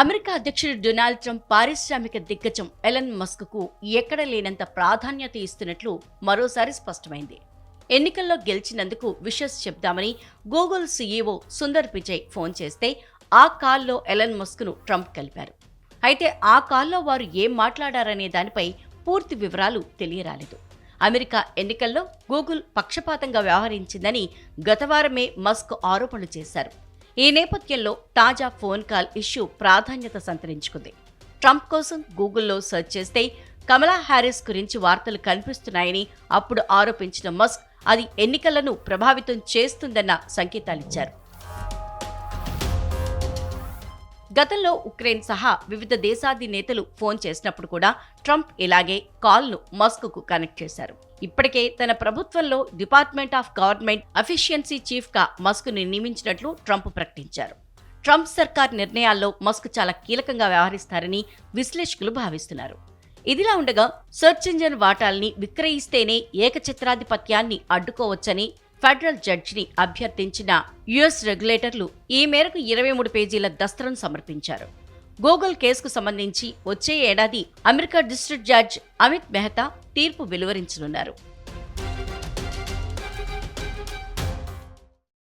America అధ్యక్షుడు Donald Trump పారిశ్రామిక దిగ్గజం ఎలన్ మస్క్కు ఎక్కడ లేనంత ప్రాధాన్యత ఇస్తున్నట్లు మరోసారి స్పష్టమైంది. ఎన్నికల్లో గెలిచినందుకు విషస్ చెప్దామని Google CEO Sundar Pichai phone చేస్తే ఆ కాల్లో ఎలన్ మస్క్ను ట్రంప్ కలిపారు. అయితే ఆ కాల్లో వారు ఏం మాట్లాడారనే దానిపై పూర్తి వివరాలు తెలియరాలేదు. అమెరికా ఎన్నికల్లో గూగుల్ పక్షపాతంగా వ్యవహరించిందని గతవారమే మస్క్ ఆరోపణలు చేశారు. ఈ నేపథ్యంలో తాజా ఫోన్ కాల్ ఇష్యూ ప్రాధాన్యత సంతరించుకుంది. ట్రంప్ కోసం గూగుల్లో సెర్చ్ చేస్తే కమలా హ్యారిస్ గురించి వార్తలు కనిపిస్తున్నాయని అప్పుడు ఆరోపించిన మస్క్ అది ఎన్నికలను ప్రభావితం చేస్తుందన్న సంకేతాలిచ్చారు. గతంలో ఉక్రెయిన్ సహా వివిధ దేశాధినేతలు ఫోన్ చేసినప్పుడు కూడా ట్రంప్ ఇలాగే కాల్ను మస్క్కు కనెక్ట్ చేశారు. ఇప్పటికే తన ప్రభుత్వంలో డిపార్ట్మెంట్ ఆఫ్ గవర్నమెంట్ అఫిషియన్సీ చీఫ్గా మస్క్ను నియమించినట్లు ట్రంప్ ప్రకటించారు. ట్రంప్ సర్కార్ నిర్ణయాల్లో మస్క్ చాలా కీలకంగా వ్యవహరిస్తారని విశ్లేషకులు భావిస్తున్నారు. ఇదిలా ఉండగా సెర్చ్ ఇంజిన్ వాటాల్ని విక్రయిస్తేనే ఏకఛత్రాధిపత్యాన్ని అడ్డుకోవచ్చని ఫెడరల్ జడ్జిని అభ్యర్థించిన యుఎస్ రెగ్యులేటర్లు ఈ మేరకు ఇరవై మూడు పేజీల దస్త్రం సమర్పించారు. గూగుల్ కేసుకు సంబంధించి వచ్చే ఏడాది America district judge Amit Mehta తీర్పు వెలువరించనున్నారు.